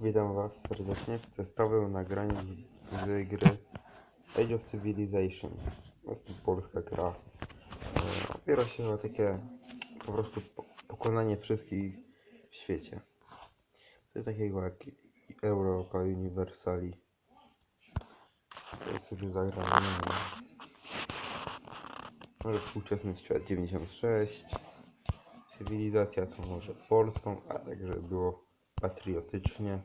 Witam Was serdecznie w testowym nagraniu z, z gry Age of Civilization. Jest to polska gra. E, Opiera się o takie po prostu po- pokonanie wszystkich w świecie. Coś takiego jak Europa Universali. To sobie wiem. Może współczesny świat 96. Cywilizacja to może polską, a także było patriotycznie.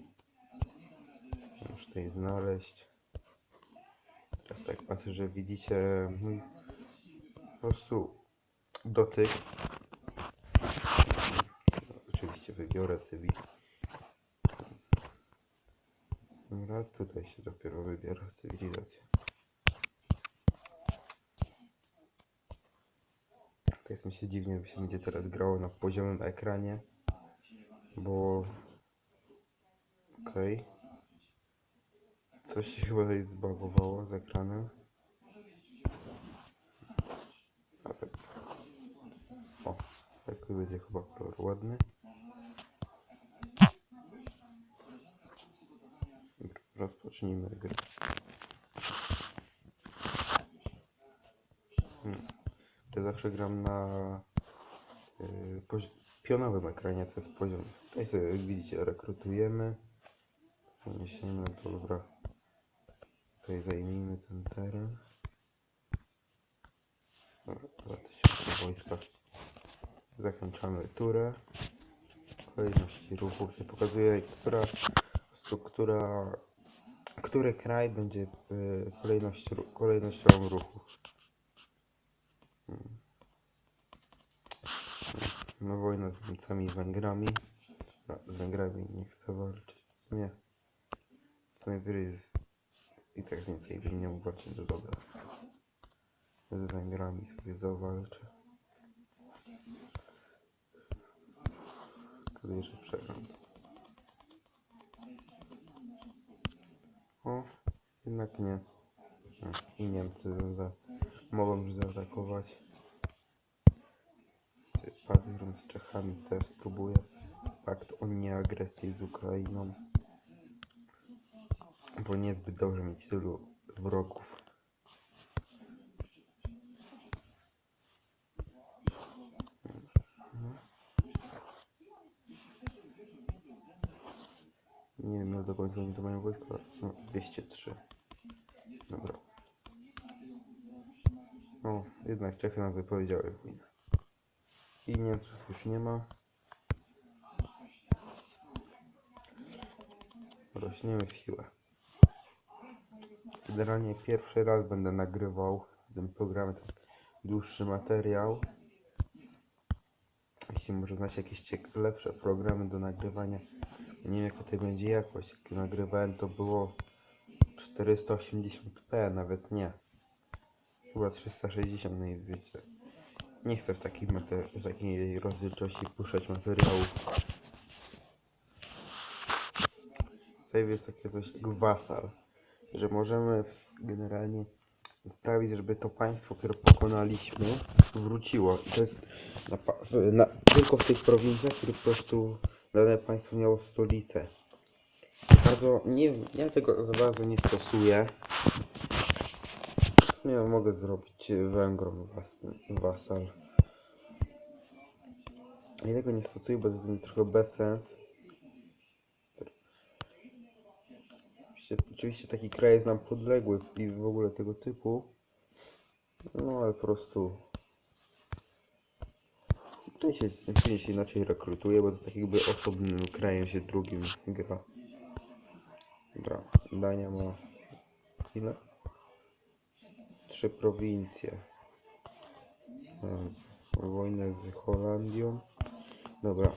Muszę tutaj znaleźć. Teraz tak patrzę, że widzicie mój po prostu dotyk. No, oczywiście wybiorę cywil. Dobra, tutaj się dopiero wybiera cywilizację. To jest mi się dziwnie, że się będzie teraz grało na poziomym ekranie, bo Okej. Coś się chyba tutaj zbagowało z ekranem. A tak. O, taki będzie chyba kolor ładny. Rozpocznijmy grę. Hmm. Ja zawsze gram na pozi- pionowym ekranie, to jest poziom. Tutaj sobie, jak widzicie, rekrutujemy. Przeniesiemy, dobra. Tutaj zajmijmy ten teren. Dobra, 2000 wojska. Zakończamy turę. Kolejności ruchów się pokazuje, która, która, który kraj będzie y, kolejność, kolejnością ruchów. Hmm. No wojna z Niemcami i Węgrami. No, z Węgrami nie chcę walczyć. Nie. Co najwyżej jest i tak więcej bym nie mógł walczyć do dobra. Z Węgrami sobie zawalczę. Kiedy jeszcze przegram. O, jednak nie. I Niemcy za, mogą już zaatakować. Pawiron z Czechami też spróbuje. Pakt o nieagresji z Ukrainą. Bo niezbyt dobrze mieć tylu wrogów. Nie wiem, ile do końca oni to mają wojska. No, 203. Dobra. O, jednak Czechy nam wypowiedziały wojnę. I Niemców już nie ma. Rośniemy w siłę. Generalnie pierwszy raz będę nagrywał w tym programie dłuższy materiał. Jeśli może znacie jakieś lepsze programy do nagrywania, nie wiem jaka to będzie jakość. Jak nagrywałem to było 480p, nawet nie. Chyba 360 najwyżej. Nie chcę w takiej, w takiej rozdzielczości puszczać materiałów. Tutaj jest takie coś jak że możemy w- generalnie sprawić, żeby to państwo, które pokonaliśmy, wróciło. I to jest na, w- na, tylko w tych prowincjach, które po prostu dane państwo miało stolicę. Bardzo nie ja tego za bardzo nie stosuję. Nie mogę zrobić Węgrom was, wasal. Ja tego nie stosuję, bo to jest trochę bez sens. Oczywiście, oczywiście taki kraj jest nam podległy i w ogóle tego typu. No ale po prostu. Tutaj się, tutaj się inaczej rekrutuje, bo to tak jakby osobnym krajem się drugim gra. Dobra, Dania ma ile? Trzy prowincje. Em, Wojnę z Holandią. Dobra.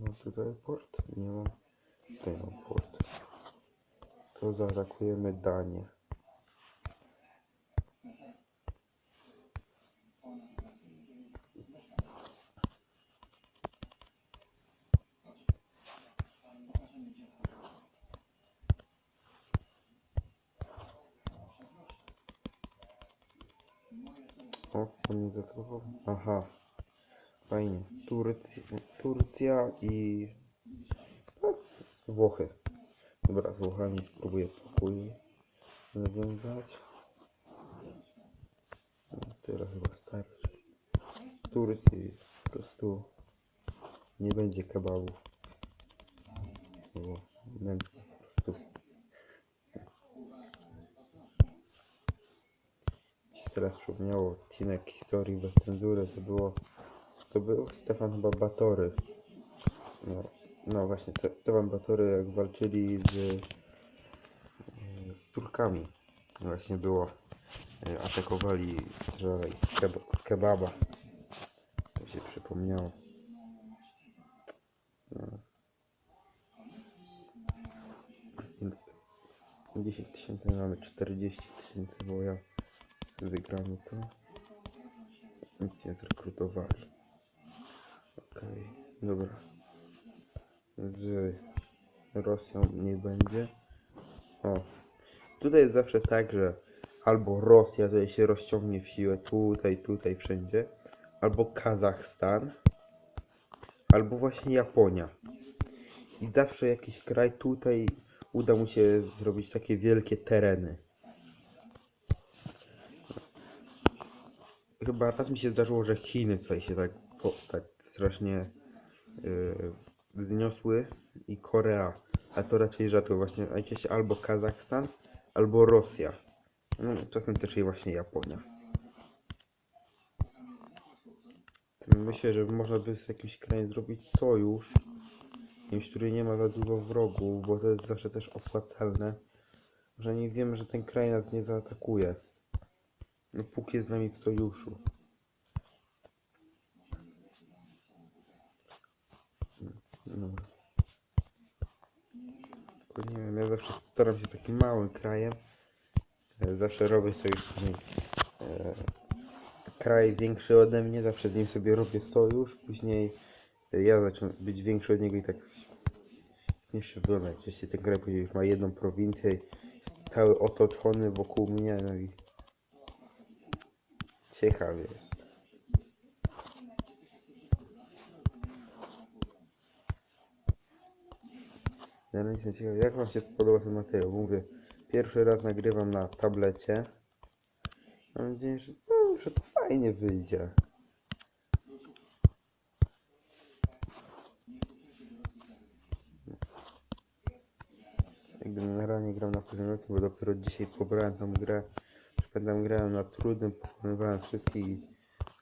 Mam tutaj port? Nie mam. Tutaj mam port. To zaatakujemy Danię. O, on nie zaatakował. Aha. Fajnie. Turcja, Turcja i... No, Włochy. Dobra, z spróbuję pokój nawiązać. Tyle chyba starczy. Turcji po prostu nie będzie kebabów. Bo nędzne po prostu. Się teraz przypomniało odcinek historii bez cenzury, co było. To był Stefan chyba Batory. No, no właśnie, Stefan Batory jak walczyli z, z Turkami. Właśnie było. e, Atakowali, w kebaba. To się przypomniało. No. Więc 10 tysięcy mamy 40 tysięcy, bo ja wygramy to. Nic nie zrekrutowali. Okej, dobra. Z Rosją nie będzie. O. Tutaj jest zawsze tak, że albo Rosja tutaj się rozciągnie w siłę tutaj, tutaj, wszędzie, albo Kazachstan, albo właśnie Japonia. I zawsze jakiś kraj tutaj uda mu się zrobić takie wielkie tereny. Chyba raz mi się zdarzyło, że Chiny tutaj się tak, po, tak strasznie yy, wzniosły i Korea, a to raczej rzadko właśnie jakieś albo Kazachstan, albo Rosja. No, czasem też i właśnie Japonia. Myślę, że można by z jakimś krajem zrobić sojusz, jakimś, który nie ma za dużo wrogów, bo to jest zawsze też opłacalne, że nie wiemy, że ten kraj nas nie zaatakuje. No póki jest z nami w sojuszu. No. Nie wiem, ja zawsze staram się z takim małym krajem. e, Zawsze robię nim. E, kraj większy ode mnie, zawsze z nim sobie robię sojusz, później e, ja zacząłem być większy od niego i tak śmiesznie wygląda. Jeśli ten kraj później już ma jedną prowincję, jest cały otoczony wokół mnie, no i ciekawie jest. Ciekawy, jak wam się spodoba ten materiał? Mówię, pierwszy raz nagrywam na tablecie. Mam nadzieję, że, no, że to fajnie wyjdzie. Jak generalnie gram na poziomie, bo dopiero dzisiaj pobrałem tą grę. Pamiętam grałem na trudnym, pokonywałem wszystkich i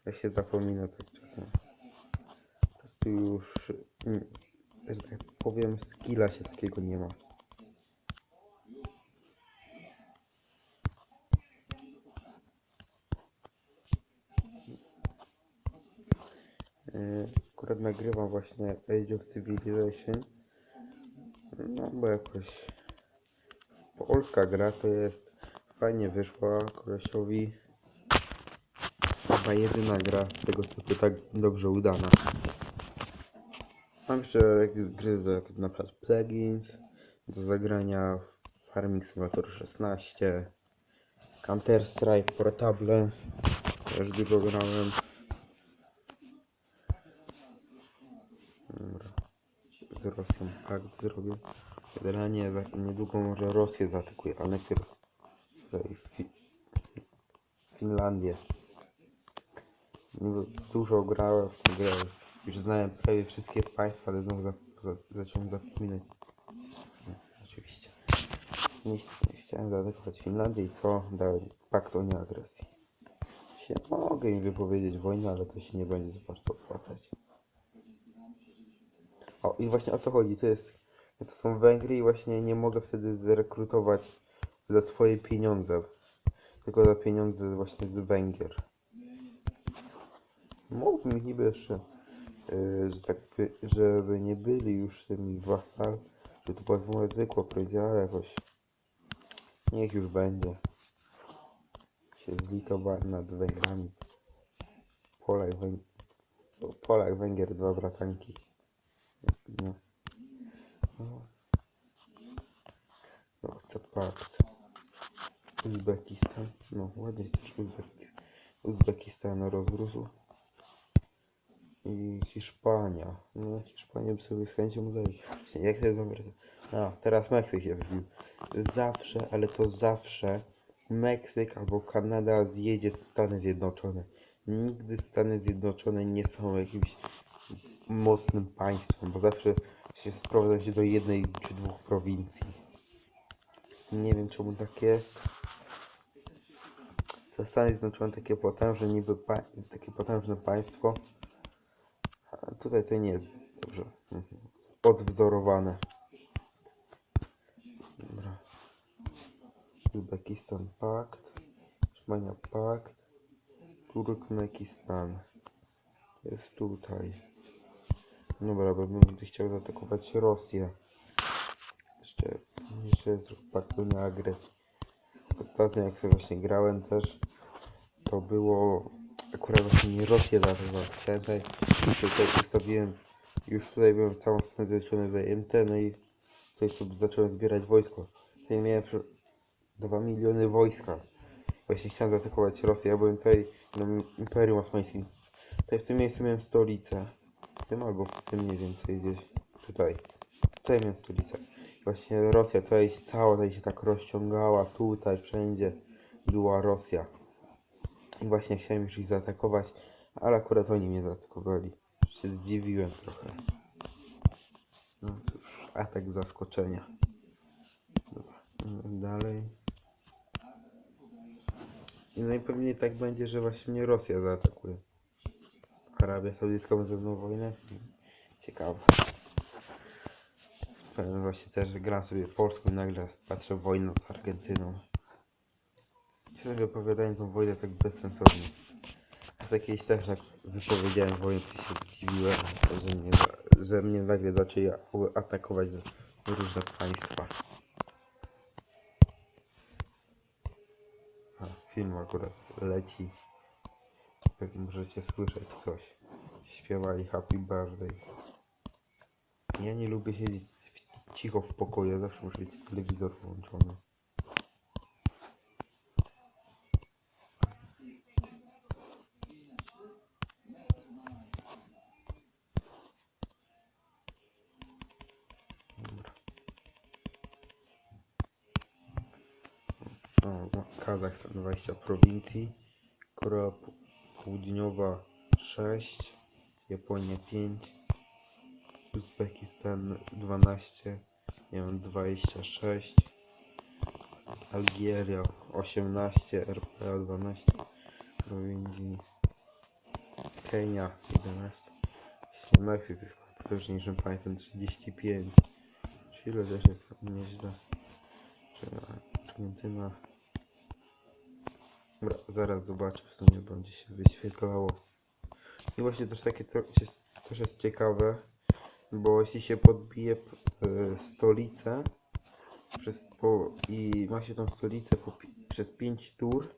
ja się zapomina tak czasem. Po prostu już, mm, że tak powiem, skilla się takiego nie ma. Yy, Akurat nagrywam właśnie Age of Civilization. No bo jakoś polska gra to jest fajnie wyszła kolesiowi. Chyba jedyna gra tego typu tak dobrze udana. Mam jeszcze jakieś gry na przykład plugins do zagrania Farming Simulator 16 Counter Strike Portable też dużo grałem. Dobra. z Rosją pakt zrobię. Generalnie niedługo może Rosję zaatakuje, ale najpierw fi Finlandię. Dużo grałem w tę grę już znałem prawie wszystkie państwa, ale znowu za, za, zacząłem zapominać. Oczywiście. Nie, nie chciałem zaatakować Finlandii i co? Dałem pakt o nieagresji. Się mogę im wypowiedzieć wojnę, ale to się nie będzie za bardzo opłacać. O, i właśnie o to chodzi. To jest. To są Węgry i właśnie nie mogę wtedy zrekrutować za swoje pieniądze. Tylko za pieniądze właśnie z Węgier. Mógłbym niby jeszcze żeby nie byli już tymi wasal, że to była zła- zwykła ale jakoś niech już będzie. Się zlitowałem nad Węgrami. Polak, Węg... Polak, Węgier, dwa bratanki. No. No. Chcę pakt. Uzbekistan. No, ładnie też Uzbek... Uzbekistan rozrósł i Hiszpania. No Hiszpanię by sobie z chęcią zajść. Jak to. A, teraz Meksyk się wybił. Zawsze, ale to zawsze Meksyk albo Kanada zjedzie Stany Zjednoczone. Nigdy Stany Zjednoczone nie są jakimś mocnym państwem, bo zawsze się sprowadza się do jednej czy dwóch prowincji. Nie wiem czemu tak jest. To Stany Zjednoczone takie potężne, niby takie potężne państwo. A tutaj to nie jest dobrze odwzorowane. Dobra. Uzbekistan pakt. Trzymania pakt. Turkmenistan. Jest tutaj. Dobra, bo bym chciał zaatakować Rosję. Jeszcze, jeszcze jest pakt pełny agresji. Ostatnio jak sobie właśnie grałem też, to było akurat właśnie nie Rosję zaatakować. Chciałem tutaj ustawiłem, już tutaj byłem całą Stany Zjednoczone zajęte, no i tutaj sobie zacząłem zbierać wojsko. Tutaj miałem przy... 2 miliony wojska. Właśnie chciałem zaatakować Rosję, ja byłem tutaj na Imperium Osmańskim. Tutaj w tym miejscu miałem stolicę. W tym albo w tym mniej więcej gdzieś. Tutaj. Tutaj miałem stolicę. Właśnie Rosja tutaj cała tutaj się tak rozciągała, tutaj wszędzie była Rosja. I właśnie chciałem już ich zaatakować, ale akurat oni mnie zaatakowali. Się zdziwiłem trochę. No cóż, atak zaskoczenia. Dobra, dalej. I najpewniej tak będzie, że właśnie mnie Rosja zaatakuje. Arabia Saudyjska ma ze wojnę? Ciekawe. Powiem właśnie też, że sobie Polską i nagle patrzę wojnę z Argentyną. Się sobie wypowiadają tą wojnę tak bezsensownie. Z jakiejś też jak wypowiedziałem wojnę, to się zdziwiłem, że mnie, że mnie nagle zaczęli atakować różne państwa. A, film akurat leci. Pewnie możecie słyszeć coś. Śpiewali Happy Birthday. Ja nie lubię siedzieć cicho w pokoju, zawsze muszę mieć telewizor włączony. Dobra. O, no, Kazachstan 20 prowincji, Korea Południowa 6, Japonia 5, Uzbekistan 12, nie wiem, 26, Algieria 18, RPA 12, prowincji, Kenia 11, Właśnie Meksyk jest potężniejszym państwem 35, Chile też jest nieźle, Argentyna Dobra, zaraz zobaczę w sumie będzie się wyświetlało. I właśnie też takie to też jest ciekawe, bo jeśli się podbije e, stolicę przez, po, i ma się tą stolicę po, przez 5 tur,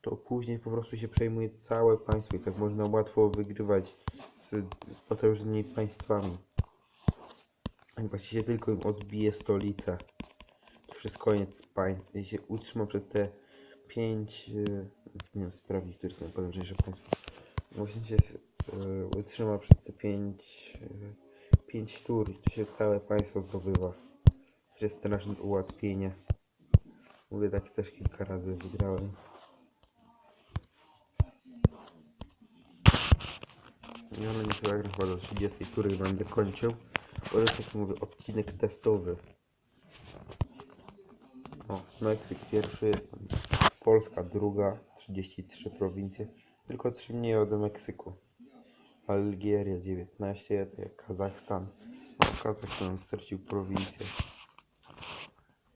to później po prostu się przejmuje całe państwo i tak można łatwo wygrywać z, z potężnymi państwami. Właśnie się tylko im odbije stolicę, to koniec państw. Jeśli się utrzyma przez te 5, nie wiem, sprawdzić, które są potężniejsze państwa. Właśnie się e, utrzyma przez te 5, 5 tur i to się całe państwo zdobywa. To jest straszne ułatwienie. Mówię tak też kilka razy wygrałem. Ja ale nie zagram chyba do 30 tury będę kończył. Bo jest taki mówię odcinek testowy. O, Meksyk pierwszy jest. Polska druga, 33 prowincje. Tylko 3 mniej od Meksyku. Algieria 19, to jak Kazachstan. O, Kazachstan stracił prowincję.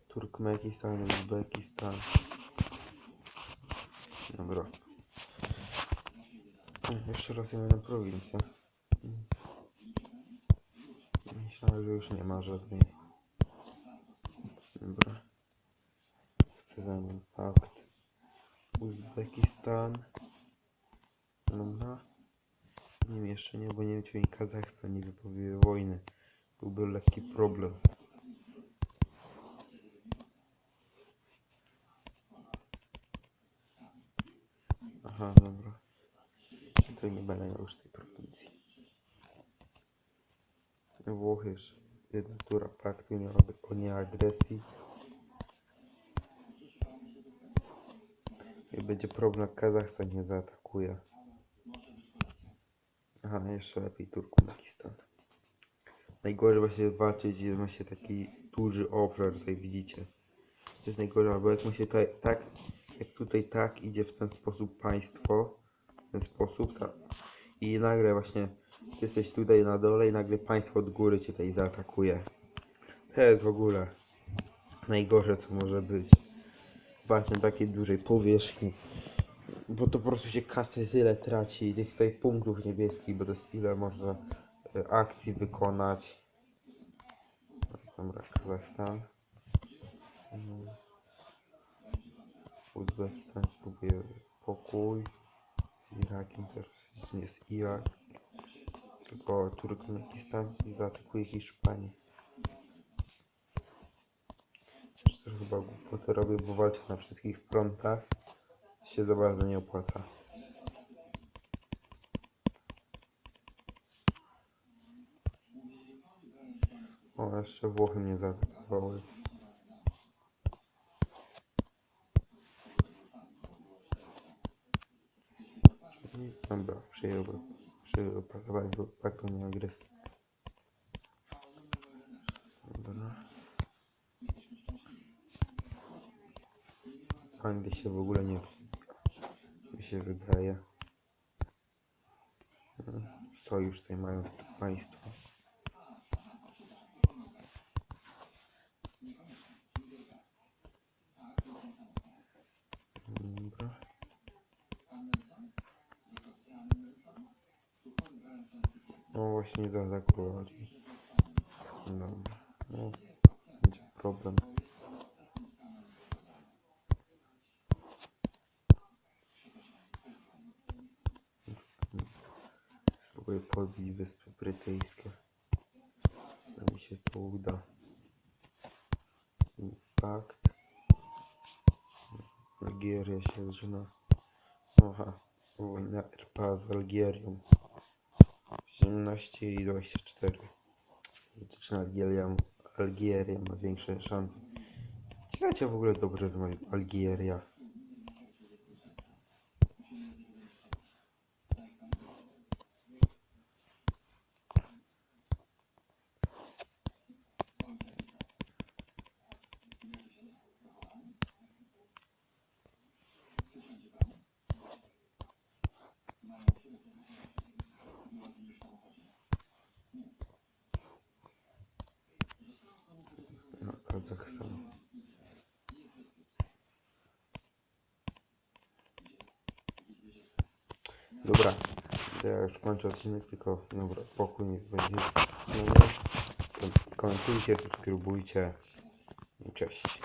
Turkmenistan, Uzbekistan. Dobra. Jeszcze raz na prowincję. Myślałem, że już nie ma żadnej. Dobra. Chcę zamian pakt. Uzbekistan. Dobra. Nie wiem, jeszcze nie, bo nie wiem, czy Kazachstan nie wypowie wojny. Byłby lekki problem. Aha, dobra. To nie będę miał już tej prowincji. Włochy jeszcze natura paktu nie, o nieagresji. Będzie problem, Kazachstan nie zaatakuje. Aha, jeszcze lepiej Turkmenistan. Najgorzej właśnie walczyć, jest właśnie taki duży obszar, tutaj widzicie. To jest najgorzej, bo jak mu się tutaj, tak, jak tutaj tak idzie w ten sposób państwo, w ten sposób, tak, i nagle właśnie ty jesteś tutaj na dole i nagle państwo od góry cię tutaj zaatakuje. To jest w ogóle najgorsze co może być. Właśnie na takiej dużej powierzchni. Bo to po prostu się kasy tyle traci, tych tutaj punktów niebieskich, bo to jest ile można e, akcji wykonać. Dobra, Kazachstan. Mhm. Uzbekistan spróbuje pokój. Z Irakiem też jest Irak. Tylko Turkmenistan zaatakuje Hiszpanię. To chyba głupotę robię, bo walczę na wszystkich frontach. Się za bardzo nie opłaca. O, jeszcze Włochy mnie zaatakowały. Dobra, przyjąłbym. Przyjął paktu, paktu nie agresji. Dobra. Anglia się w ogóle nie mi się wydaje. Mm, Sojusz tutaj mają państwo. No właśnie zaatakowali. Dobra. No, będzie problem. Spróbuję podbić Wyspy Brytyjskie. To mi się to uda. Pakt. Algieria się zaczyna. Aha. Wojna RPA z Algierią. 17 i 24. Zaczyna Algieria, Algieria ma większe szanse. Ciekawe, w ogóle dobrze znam Algieria. No, Kazachstan. Dobra, to ja już kończę odcinek, tylko dobra, pokój niech będzie. No, nie. Komentujcie, subskrybujcie. Cześć.